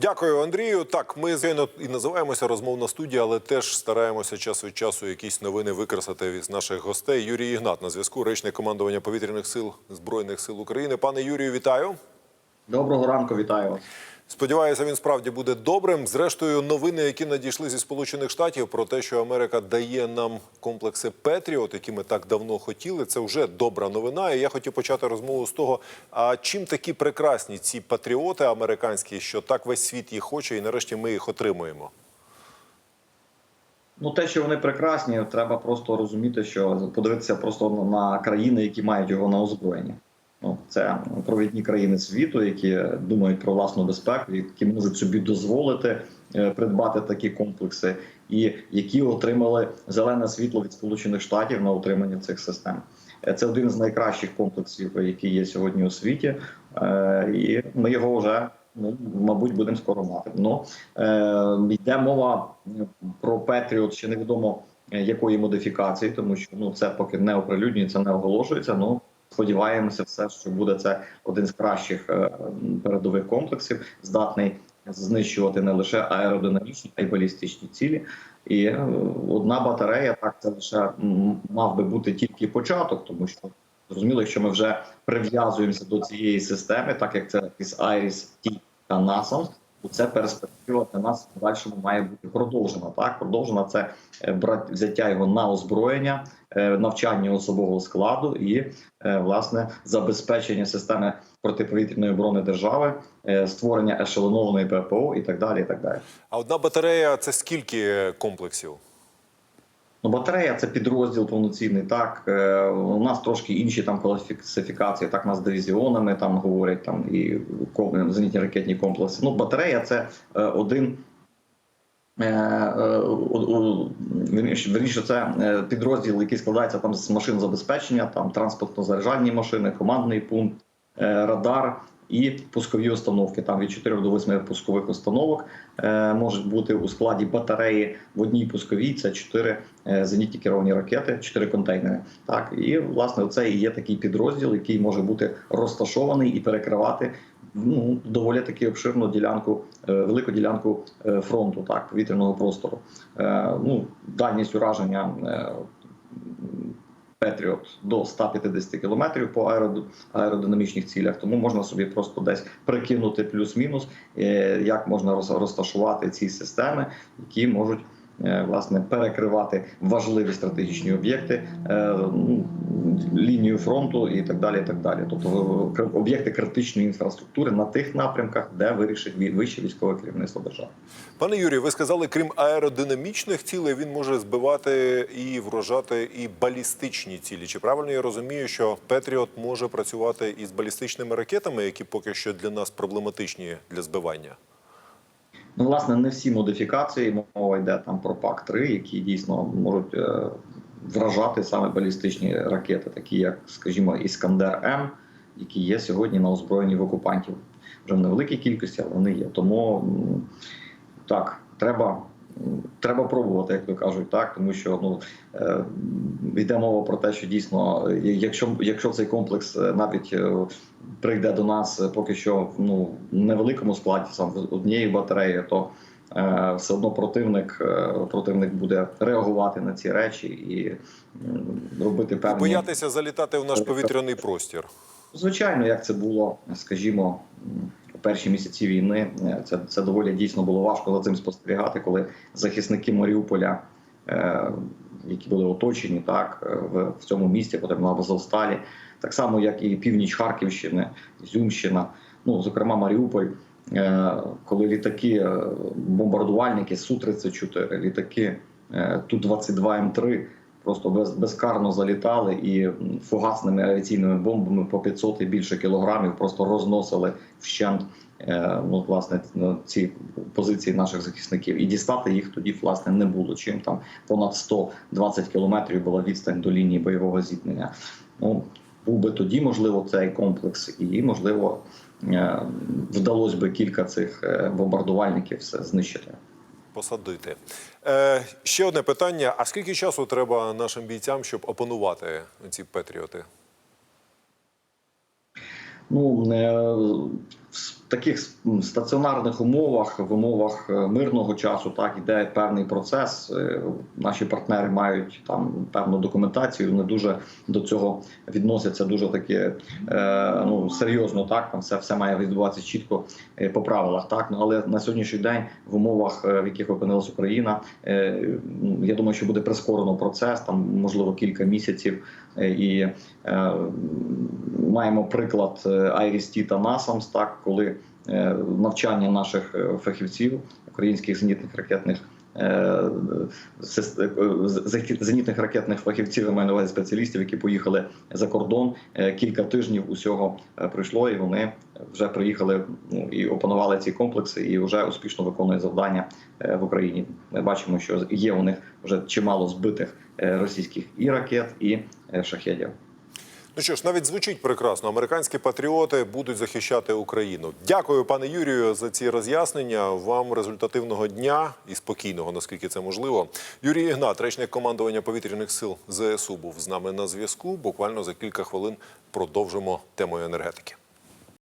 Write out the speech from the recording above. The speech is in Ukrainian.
Дякую, Андрію. Так, ми звичайно і називаємося розмовна студія, але теж стараємося час від часу якісь новини викрасати від наших гостей. Юрій Ігнат на зв'язку, речник командування повітряних сил збройних сил України. Пане Юрію, вітаю. Доброго ранку, вітаю вас. Сподіваюся, він справді буде добрим. Зрештою, новини, які надійшли зі Сполучених Штатів, про те, що Америка дає нам комплекси Петріот, які ми так давно хотіли, це вже добра новина. І я хотів почати розмову з того, а чим такі прекрасні ці патріоти американські, що так весь світ їх хоче, і нарешті ми їх отримуємо. Ну, те, що вони прекрасні, треба просто розуміти, що подивитися просто на країни, які мають його на озброєнні. Ну, це провідні країни світу, які думають про власну безпеку, які можуть собі дозволити е, придбати такі комплекси, і які отримали зелене світло від Сполучених Штатів на утримання цих систем. Е, Це один з найкращих комплексів, які є сьогодні у світі, Е, і ми його вже ну мабуть будемо скоро мати. Ну йде мова про Петріот, ще невідомо якої модифікації, тому що ну це поки не оприлюднюється, не оголошується. Ну сподіваємося, все, що буде це один з кращих е, передових комплексів, здатний знищувати не лише аеродинамічні, а й балістичні цілі. І е, одна батарея, так це лише мав би бути тільки початок, тому що зрозуміло, якщо ми вже прив'язуємося до цієї системи, так як це із Iris T та NASAMS, то це перспектива для нас в подальшому має бути продовжена. Так, продовжена це брати взяття його на озброєння, е, навчання особового складу і е, власне забезпечення системи протиповітряної оборони держави, е, створення ешелонованої ППО і так далі. І так далі. А одна батарея це скільки комплексів? Ну, батарея це підрозділ повноцінний. Так Е, у нас трошки інші там класифікації. Так, нас дивізіонами там говорять там і зенітні ракетні комплекси. Ну, батарея це е, один. е, е, вірніше, це підрозділ, який складається там з машин забезпечення, там транспортно-заряджальні машини, командний пункт, радар і пускові установки. Там від 4 до 8 пускових установок е, можуть бути у складі батареї в одній пусковій. Це 4 е, зенітні керовані ракети, 4 контейнери. Так і власне це і є такий підрозділ, який може бути розташований і перекривати ну доволі таки обширну ділянку, е, велику ділянку фронту, так повітряного простору. Ну дальність ураження. Петріот до 150 кілометрів по аеродинамічних цілях, тому можна собі просто десь прикинути плюс-мінус, е, як можна роз- розташувати ці системи, які можуть власне перекривати важливі стратегічні об'єкти, е, ну, лінію фронту і так далі. І так далі. Тобто е, об'єкти критичної інфраструктури на тих напрямках, де вирішить вище військове керівництво держави. Пане Юрію, ви сказали, крім аеродинамічних цілей, він може збивати і вражати і балістичні цілі. Чи правильно я розумію, що Петріот може працювати із балістичними ракетами, які поки що для нас проблематичні для збивання? Ну, власне, не всі модифікації мова йде там про пак 3 які дійсно можуть е, вражати саме балістичні ракети, такі як, скажімо, Іскандер М, які є сьогодні на озброєнні в окупантів. Вже в невеликій кількості, але вони є. Тому так, треба. Треба пробувати, як то кажуть, так тому що ну е, йде мова про те, що дійсно, е, якщо якщо цей комплекс навіть прийде до нас е, поки що в ну в невеликому складі, сам однієї батареї, то е, все одно противник е, противник буде реагувати на ці речі і робити певні боятися залітати в наш повітряний простір. Звичайно, як це було, скажімо, перші місяці війни, е, це, це доволі дійсно було важко за цим спостерігати, коли захисники Маріуполя, е, які були оточені так е, в, в цьому місті, потім на Азовсталі, так само як і північ Харківщини, Зюмщина, ну зокрема Маріуполь. е, Коли літаки, е, бомбардувальники Су-34, літаки е, Ту-22М3 просто без, безкарно залітали і фугасними авіаційними бомбами по 500 і більше кілограмів просто розносили вщент е, ну, власне, ці позиції наших захисників. І дістати їх тоді власне не було. Чим там понад 120 кілометрів була відстань до лінії бойового зіткнення. Ну, був би тоді, можливо, цей комплекс, і можливо е, вдалося би кілька цих е, бомбардувальників все знищити. Посадити. Е, ще одне питання: а скільки часу треба нашим бійцям, щоб опанувати ці Петріоти? Ну таких стаціонарних умовах, в умовах е, мирного часу, так іде певний процес. Е, Наші партнери мають там певну документацію. Вони дуже до цього відносяться дуже таки е, ну серйозно. Так там все, все має відбуватися чітко е, по правилах. Так ну але на сьогоднішній день в умовах, в яких опинилась Україна, ну, я думаю, що буде прискорено процес, там можливо кілька місяців. І маємо приклад IRIS-T та NASAMS, так коли навчання наших е, фахівців українських зенітних ракетних. е, е, Зенітних ракетних фахівців я маю на увазі спеціалістів, які поїхали за кордон. Е, Кілька тижнів усього е, пройшло, і вони вже приїхали ну, і опанували ці комплекси, і вже успішно виконують завдання е, в Україні. Ми бачимо, що є у них вже чимало збитих е, російських і ракет, і е, шахедів. Ну що ж, навіть звучить прекрасно. Американські патріоти будуть захищати Україну. Дякую, пане Юрію, за ці роз'яснення. Вам результативного дня і спокійного, наскільки це можливо. Юрій Ігнат, речник командування повітряних сил ЗСУ, був з нами на зв'язку. Буквально за кілька хвилин продовжимо темою енергетики.